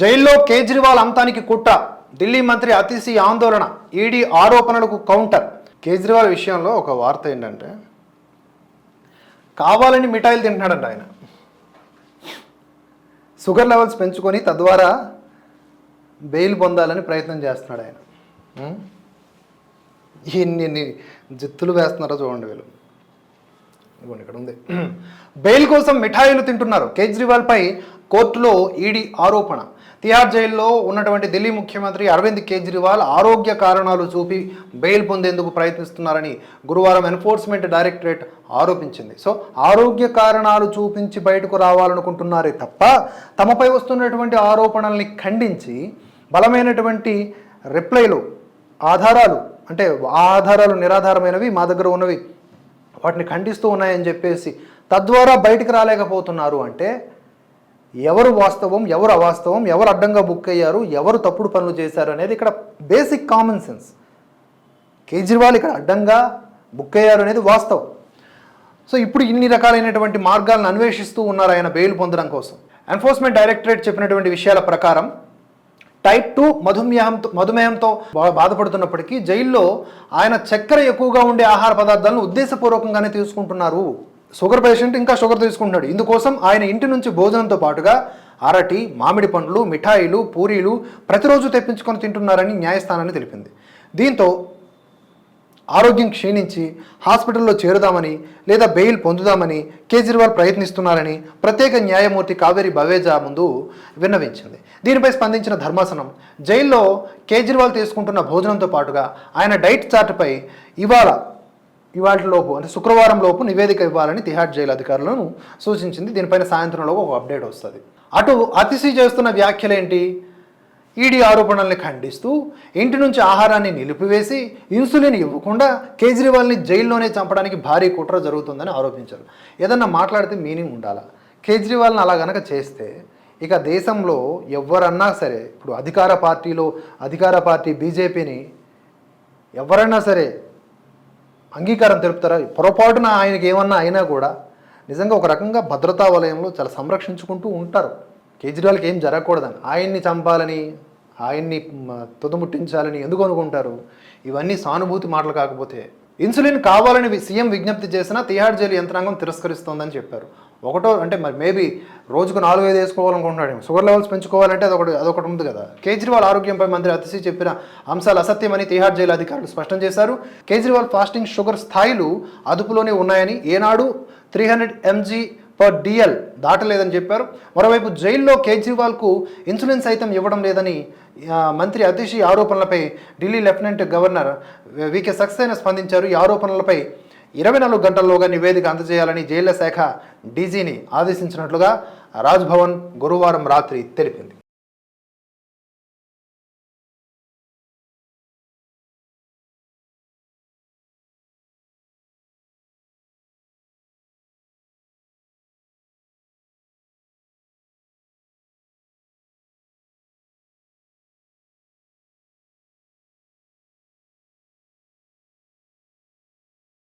జైల్లో కేజ్రీవాల్ అంతానికి కుట్ర. ఢిల్లీ మంత్రి అతిశి ఆందోళన ఈడీ ఆరోపణలకు కౌంటర్. కేజ్రీవాల్ విషయంలో ఒక వార్త ఏంటంటే కావాలని మిఠాయిలు తింటున్నాడంట ఆయన. షుగర్ లెవెల్స్ పెంచుకొని తద్వారా బెయిల్ పొందాలని ప్రయత్నం చేస్తున్నాడు ఆయన. ఎన్ని జిత్తులు వేస్తున్నారో చూడండి వీళ్ళు. ఇక్కడ ఉంది. బెయిల్ కోసం మిఠాయిలు తింటున్నారు. కేజ్రీవాల్పై కోర్టులో ఈడీ ఆరోపణ. తిహార్ జైల్లో ఉన్నటువంటి ఢిల్లీ ముఖ్యమంత్రి అరవింద్ కేజ్రీవాల్ ఆరోగ్య కారణాలు చూపి బెయిల్ పొందేందుకు ప్రయత్నిస్తున్నారని గురువారం ఎన్ఫోర్స్మెంట్ డైరెక్టరేట్ ఆరోపించింది. సో ఆరోగ్య కారణాలు చూపించి బయటకు రావాలనుకుంటున్నారే తప్ప తమపై వస్తున్నటువంటి ఆరోపణల్ని ఖండించి బలమైనటువంటి రిప్లైలు ఆధారాలు అంటే ఆ ఆధారాలు నిరాధారమైనవి మా దగ్గర ఉన్నవి వాటిని ఖండిస్తూ ఉన్నాయని చెప్పేసి తద్వారా బయటికి రాలేకపోతున్నారు అంటే ఎవరు వాస్తవం ఎవరు అవాస్తవం ఎవరు అడ్డంగా బుక్ అయ్యారు ఎవరు తప్పుడు పనులు చేశారు అనేది ఇక్కడ బేసిక్ కామన్ సెన్స్ కేజ్రీవాల్ ఇక్కడ అడ్డంగా బుక్ అయ్యారు అనేది వాస్తవం. సో ఇప్పుడు ఇన్ని రకాలైనటువంటి మార్గాలను అన్వేషిస్తూ ఉన్నారు ఆయన బెయిల్ పొందడం కోసం. ఎన్ఫోర్స్మెంట్ డైరెక్టరేట్ చెప్పినటువంటి విషయాల ప్రకారం టైప్ టూ మధుమేహంతో మధుమేహంతో బా- బాధపడుతున్నప్పటికీ జైల్లో ఆయన చక్కెర ఎక్కువగా ఉండే ఆహార పదార్థాలను ఉద్దేశపూర్వకంగానే తీసుకుంటున్నారు. షుగర్ పేషెంట్ ఇంకా షుగర్ తీసుకుంటున్నాడు. ఇందుకోసం ఆయన ఇంటి నుంచి భోజనంతో పాటుగా అరటి మామిడి పండ్లు మిఠాయిలు పూరీలు ప్రతిరోజు తెప్పించుకొని తింటున్నారని న్యాయస్థానాన్ని తెలిపింది. దీంతో ఆరోగ్యం క్షీణించి హాస్పిటల్లో చేరుదామని లేదా బెయిల్ పొందుదామని కేజ్రీవాల్ ప్రయత్నిస్తున్నారని ప్రత్యేక న్యాయమూర్తి కావేరి బవేజా ముందు విన్నవించింది. దీనిపై స్పందించిన ధర్మాసనం జైల్లో కేజ్రీవాల్ తీసుకుంటున్న భోజనంతో పాటుగా ఆయన డైట్ చార్ట్పై ఇవాళ ఇవాటి లోపు అంటే శుక్రవారం లోపు నివేదిక ఇవ్వాలని తిహార్ జైలు అధికారులను సూచించింది. దీనిపైన సాయంత్రంలో ఒక అప్డేట్ వస్తుంది. అటు అతిశీ చేస్తున్న వ్యాఖ్యలేంటి ఈడీ ఆరోపణల్ని ఖండిస్తూ ఇంటి నుంచి ఆహారాన్ని నిలిపివేసి ఇన్సులిన్ ఇవ్వకుండా కేజ్రీవాల్ని జైల్లోనే చంపడానికి భారీ కుట్ర జరుగుతుందని ఆరోపించారు. ఏదన్నా మాట్లాడితే మీనింగ్ ఉండాలా? కేజ్రీవాల్ని అలా గనక చేస్తే ఇక దేశంలో ఎవరన్నా సరే ఇప్పుడు అధికార పార్టీలో అధికార పార్టీ బీజేపీని ఎవరైనా సరే అంగీకారం తెలుపుతారా? పొరపాటున ఆయనకి ఏమన్నా అయినా కూడా నిజంగా ఒక రకంగా భద్రతా వలయంలో చాలా సంరక్షించుకుంటూ ఉంటారు. కేజ్రీవాల్కి ఏం జరగకూడదని ఆయన్ని చంపాలని ఆయన్ని తుదముట్టించాలని ఎందుకు అనుకుంటారు? ఇవన్నీ సానుభూతి మాటలు కాకపోతే. ఇన్సులిన్ కావాలని సీఎం విజ్ఞప్తి చేసినా తిహార్ జైలు యంత్రాంగం తిరస్కరిస్తోందని చెప్పారు. ఒకటో అంటే మరి మేబీ రోజుకు నాలుగు ఐదు వేసుకోవాలనుకుంటున్నాడు షుగర్ లెవెల్స్ పెంచుకోవాలంటే అదొకటి అదొకటి ఉంది కదా. కేజ్రీవాల్ ఆరోగ్యంపై మంత్రి అతిశి చెప్పిన అంశాలు అసత్యమని తిహార్ జైలు అధికారులు స్పష్టం చేశారు. కేజ్రీవాల్ ఫాస్టింగ్ షుగర్ స్థాయిలు అదుపులోనే ఉన్నాయని ఏనాడు three hundred MG per DL దాటలేదని చెప్పారు. మరోవైపు జైల్లో కేజ్రీవాల్కు ఇన్సులిన్ సైతం ఇవ్వడం లేదని మంత్రి అతిశి ఆరోపణలపై Delhi lieutenant governor VK Saxena స్పందించారు. ఈ ఆరోపణలపై ఇరవై నాలుగు గంటల్లోగా నివేదిక అందజేయాలని జైళ్ళ శాఖ డీజీని ఆదేశించినట్లుగా రాజ్భవన్ గురువారం రాత్రి తెలిపింది.